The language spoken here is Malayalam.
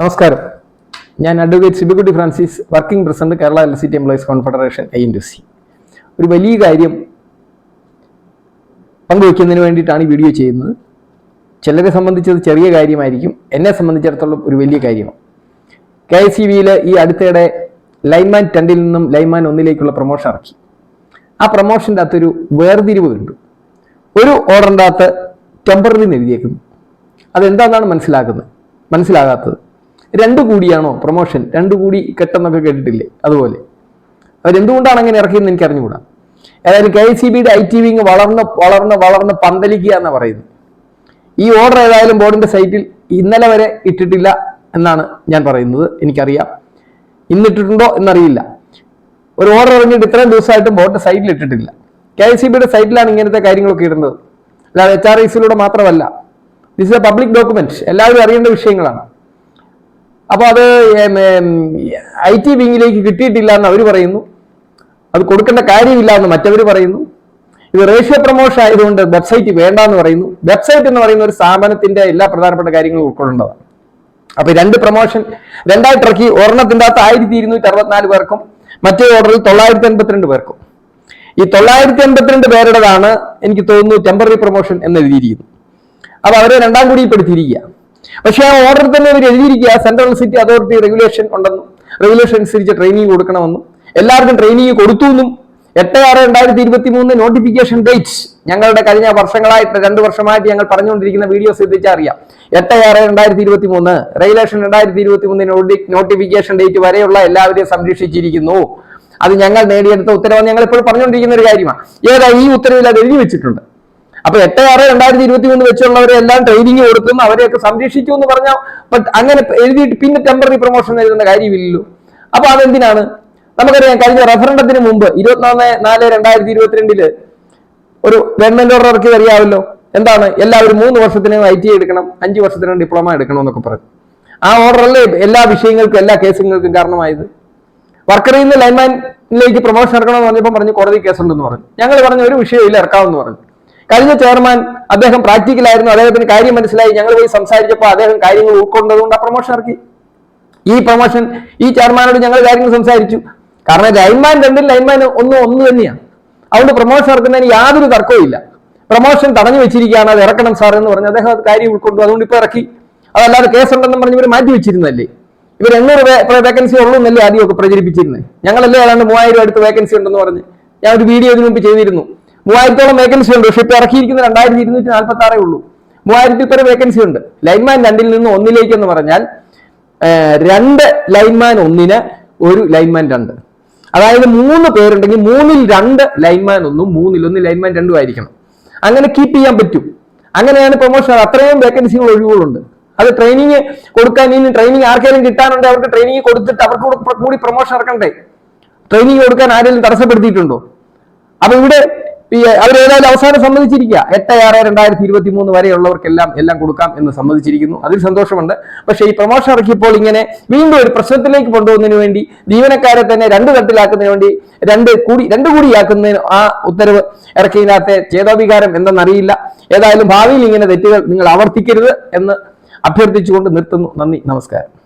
നമസ്കാരം. ഞാൻ advocate Sibikutty Francis working president Kerala L C T employees confederation I N C ഒരു വലിയ കാര്യം പങ്കുവയ്ക്കുന്നതിന് വേണ്ടിയിട്ടാണ് ഈ വീഡിയോ ചെയ്യുന്നത്. ചിലരെ സംബന്ധിച്ചത് ചെറിയ കാര്യമായിരിക്കും എന്നെ സംബന്ധിച്ചിടത്തോളം ഒരു വലിയ കാര്യമാണ്. കെ എസ് സി വിയിൽ ഈ അടുത്തിടെ ലൈൻമാൻ രണ്ടിൽ നിന്നും ലൈൻമാൻ ഒന്നിലേക്കുള്ള പ്രൊമോഷൻ ഇറക്കി. ആ പ്രൊമോഷന്റെ അകത്തൊരു വേർതിരിവ് കണ്ടു. ഒരു ഓർഡറിന്റെ അകത്ത് ടെമ്പററി എഴുതിയേക്കുന്നു. അതെന്താണെന്നാണ് മനസ്സിലാക്കുന്നത്? മനസ്സിലാകാത്തത്. രണ്ടു കൂടിയാണോ പ്രൊമോഷൻ രണ്ടു കൂടി കെട്ടെന്നൊക്കെ കേട്ടിട്ടില്ലേ? അതുപോലെ. അവരെന്തുകൊണ്ടാണ് അങ്ങനെ ഇറക്കിയെന്ന് എനിക്ക് അറിഞ്ഞുകൂടാ ഏതായാലും കെ സി ബിയുടെ ഐ ടി വിങ് വളർന്ന് വളർന്ന് വളർന്ന് പന്തലിക്കുക എന്ന് പറയുന്നത്. ഈ ഓർഡർ ഏതായാലും ബോർഡിന്റെ സൈറ്റിൽ ഇന്നലെ വരെ ഇട്ടിട്ടില്ല എന്നാണ് ഞാൻ പറയുന്നത്. എനിക്കറിയാം. ഇന്നിട്ടിട്ടുണ്ടോ എന്നറിയില്ല. ഒരു ഓർഡർ ഇറങ്ങിയിട്ട് ഇത്രയും ദിവസമായിട്ടും ബോർഡിന്റെ സൈറ്റിൽ ഇട്ടിട്ടില്ല. കെ സി ബിയുടെ സൈറ്റിലാണ് ഇങ്ങനത്തെ കാര്യങ്ങളൊക്കെ ഇടുന്നത്. അല്ലാതെ എച്ച് ആർ ഐസിലൂടെ മാത്രമല്ല. ദിസ് എ പബ്ലിക് ഡോക്യുമെന്റ് എല്ലാവരും അറിയേണ്ട വിഷയങ്ങളാണ്. അപ്പോൾ അത് ഐ ടി വിങ്ങിലേക്ക് കിട്ടിയിട്ടില്ല എന്ന് അവർ പറയുന്നു. അത് കൊടുക്കേണ്ട കാര്യമില്ല എന്ന് മറ്റവർ പറയുന്നു. ഇത് റേഷ്യോ പ്രൊമോഷൻ ആയതുകൊണ്ട് വെബ്സൈറ്റ് വേണ്ട എന്ന് പറയുന്നു. വെബ്സൈറ്റ് എന്ന് പറയുന്ന ഒരു സ്ഥാപനത്തിന്റെ എല്ലാ പ്രധാനപ്പെട്ട കാര്യങ്ങളും ഉൾക്കൊള്ളേണ്ടതാണ് അപ്പൊ രണ്ട് പ്രൊമോഷൻ രണ്ടായിട്ട് ഇറക്കി. ഒരെണ്ണത്തിന്റെ അകത്ത് ആയിരത്തി ഇരുന്നൂറ്റി അറുപത്തിനാല് പേർക്കും മറ്റേ ഓർഡറിൽ തൊള്ളായിരത്തി എൺപത്തിരണ്ട് പേർക്കും. ഈ തൊള്ളായിരത്തി എൺപത്തിരണ്ട് പേരുടേതാണ് എനിക്ക് തോന്നുന്നു ടെമ്പററി പ്രൊമോഷൻ എന്ന് എഴുതിയിരിക്കുന്നു അപ്പൊ അവരെ രണ്ടാം കൂടി പെടുത്തിയിരിക്കുക പക്ഷെ ആ ഓർഡർ തന്നെ അവർ എഴുതിയിരിക്കുക. സെൻട്രൽ സിറ്റി അതോറിറ്റി റെഗുലേഷൻ ഉണ്ടെന്നും റെഗുലേഷൻ അനുസരിച്ച് ട്രെയിനിങ് കൊടുക്കണമെന്നും എല്ലാവർക്കും ട്രെയിനിങ് കൊടുത്തു എന്നും എട്ട് ആറ് രണ്ടായിരത്തി ഇരുപത്തി മൂന്ന് നോട്ടിഫിക്കേഷൻ ഡേറ്റ് ഞങ്ങളുടെ കഴിഞ്ഞ വർഷങ്ങളായിട്ട് രണ്ട് വർഷമായിട്ട് ഞങ്ങൾ പറഞ്ഞുകൊണ്ടിരിക്കുന്ന വീഡിയോ ശ്രദ്ധിച്ചാൽ അറിയാം. എട്ട് ആറ് രണ്ടായിരത്തി ഇരുപത്തി മൂന്ന് റെഗുലേഷൻ രണ്ടായിരത്തി ഇരുപത്തി മൂന്ന് നോട്ടിഫിക്കേഷൻ ഡേറ്റ് വരെയുള്ള എല്ലാവരെയും സംരക്ഷിച്ചിരിക്കുന്നു. അത് ഞങ്ങൾ നേടിയെടുത്ത ഉത്തരവ് ഞങ്ങൾ ഇപ്പോൾ പറഞ്ഞുകൊണ്ടിരിക്കുന്ന ഒരു കാര്യമാണ്. ഏതാ ഈ ഉത്തരവിൽ അത് എഴുതി വെച്ചിട്ടുണ്ട്? അപ്പൊ എട്ട് ആറ് രണ്ടായിരത്തി ഇരുപത്തി മൂന്ന് വെച്ചുള്ളവരെ എല്ലാം ട്രെയിനിങ് കൊടുക്കും അവരെയൊക്കെ സംരക്ഷിച്ചു എന്ന് പറഞ്ഞാൽ ബട്ട് അങ്ങനെ എഴുതിയിട്ട് പിന്നെ ടെമ്പററി പ്രൊമോഷൻ എഴുതുന്ന കാര്യമില്ലല്ലോ. അപ്പൊ അതെന്തിനാണ്? നമുക്കറിയാം കഴിഞ്ഞ റഫറണ്ടത്തിന് മുമ്പ് ഇരുപത്തിനാല് നാല് രണ്ടായിരത്തി ഇരുപത്തിരണ്ടിൽ ഒരു ഗവൺമെന്റ് ഓർഡർ ഇറക്കി അറിയാമല്ലോ. എന്താണ്? എല്ലാവരും മൂന്ന് വർഷത്തിനും ഐ ടി എടുക്കണം അഞ്ച് വർഷത്തിനും ഡിപ്ലോമ എടുക്കണം എന്നൊക്കെ പറഞ്ഞു. ആ ഓർഡറല്ലേ എല്ലാ വിഷയങ്ങൾക്കും എല്ലാ കേസുകൾക്കും കാരണമായത്? വർക്കറിയിൽ നിന്ന് ലൈൻമാനിലേക്ക് പ്രൊമോഷൻ ഇറക്കണമെന്ന് പറഞ്ഞപ്പോൾ പറഞ്ഞു കോടതി കേസുണ്ടെന്ന് പറഞ്ഞു. ഞങ്ങൾ പറഞ്ഞു ഒരു വിഷയമില്ല ഇറക്കാമെന്ന് പറഞ്ഞു. കഴിഞ്ഞ ചെയർമാൻ അദ്ദേഹം പ്രാക്ടിക്കലായിരുന്നു അദ്ദേഹത്തിന് കാര്യം മനസ്സിലായി. ഞങ്ങൾ പോയി സംസാരിച്ചപ്പോൾ അദ്ദേഹം കാര്യങ്ങൾ ഉൾക്കൊണ്ടതുകൊണ്ട് ആ പ്രൊമോഷൻ ഇറക്കി. ഈ പ്രൊമോഷൻ ഈ ചെയർമാനോട് ഞങ്ങൾ കാര്യങ്ങൾ സംസാരിച്ചു. കാരണം ലൈൻമാൻ രണ്ടിൽ ലൈൻമാൻ ഒന്നും ഒന്ന് തന്നെയാണ്. അതുകൊണ്ട് പ്രൊമോഷൻ ഇറക്കുന്നതിന് യാതൊരു തർക്കവും പ്രൊമോഷൻ തടഞ്ഞു വെച്ചിരിക്കുകയാണ്. അത് ഇറക്കണം സാർ എന്ന് പറഞ്ഞു അദ്ദേഹം അത് കാര്യം ഉൾക്കൊണ്ടു. അതുകൊണ്ട് ഇപ്പോൾ ഇറക്കി. അതല്ലാതെ കേസുണ്ടെന്ന് പറഞ്ഞ് ഇവർ മാറ്റി വെച്ചിരുന്നല്ലേ ഇവർ എണ്ണൂറ് വേക്കൻസി ഉള്ളൂ എന്നല്ലേ ആദ്യമൊക്കെ പ്രചരിപ്പിച്ചിരുന്നത് ഞങ്ങളല്ലേ ഏതാണ്ട് മൂവായിരം അടുത്ത് വേക്കൻസി ഉണ്ടെന്ന് പറഞ്ഞ്. ഞാൻ ഒരു വീഡിയോ ഇതിനു മുമ്പ് ചെയ്തിരുന്നു. മൂവായിരത്തോളം വേക്കൻസി ഉണ്ട്. പക്ഷെ ഇപ്പൊ ഇറക്കിയിരിക്കുന്ന രണ്ടായിരത്തി ഇരുന്നൂറ്റി നാൽപ്പത്തി ആറേ ഉള്ളൂ. മൂവായിരത്തി പേര് വേക്കൻസി ഉണ്ട്. ലൈൻമാൻ രണ്ടിൽ നിന്ന് ഒന്നിലേക്ക് എന്ന് പറഞ്ഞാൽ രണ്ട് ലൈൻമാൻ ഒന്നിന് ഒരു ലൈൻമാൻ രണ്ട്. അതായത് മൂന്ന് പേരുണ്ടെങ്കിൽ മൂന്നിൽ രണ്ട് ലൈൻമാൻ ഒന്നും മൂന്നിൽ ഒന്ന് ലൈൻമാൻ രണ്ടും ആയിരിക്കണം. അങ്ങനെ കീപ്പ് ചെയ്യാൻ പറ്റും. അങ്ങനെയാണ് പ്രൊമോഷൻ അത്രയും വേക്കൻസികൾ ഒഴിവുകളുണ്ട്. അത് ട്രെയിനിങ് കൊടുക്കാൻ ഇനി ട്രെയിനിങ് ആർക്കെങ്കിലും കിട്ടാനുണ്ടോ അവർക്ക് ട്രെയിനിങ് കൊടുത്തിട്ട് അവർക്ക് കൂടി പ്രൊമോഷൻ ഇറക്കണ്ടേ? ട്രെയിനിങ് കൊടുക്കാൻ ആരെങ്കിലും തടസ്സപ്പെടുത്തിയിട്ടുണ്ടോ? അപ്പൊ ഇവിടെ അവരേതായാലും അവസാനം സമ്മതിച്ചിരിക്കുക. എട്ട് ആറ് രണ്ടായിരത്തി ഇരുപത്തി മൂന്ന് വരെയുള്ളവർക്കെല്ലാം എല്ലാം കൊടുക്കാം എന്ന് സമ്മതിച്ചിരിക്കുന്നു. അതിൽ സന്തോഷമുണ്ട്. പക്ഷേ ഈ പ്രൊമോഷൻ ഇറക്കിയപ്പോൾ ഇങ്ങനെ വീണ്ടും ഒരു പ്രശ്നത്തിലേക്ക് കൊണ്ടുപോകുന്നതിന് വേണ്ടി ജീവനക്കാരെ തന്നെ രണ്ട് തട്ടിലാക്കുന്നതിന് വേണ്ടി രണ്ട് കൂടി രണ്ട് കൂടിയാക്കുന്നതിന് ആ ഉത്തരവ് ഇറക്കിയതിനകത്തെ ചേതാവികാരം എന്തെന്നറിയില്ല. ഏതായാലും ഭാവിയിൽ ഇങ്ങനെ തെറ്റുകൾ നിങ്ങൾ ആവർത്തിക്കരുത് എന്ന് അഭ്യർത്ഥിച്ചുകൊണ്ട് നിർത്തുന്നു. നന്ദി. നമസ്കാരം.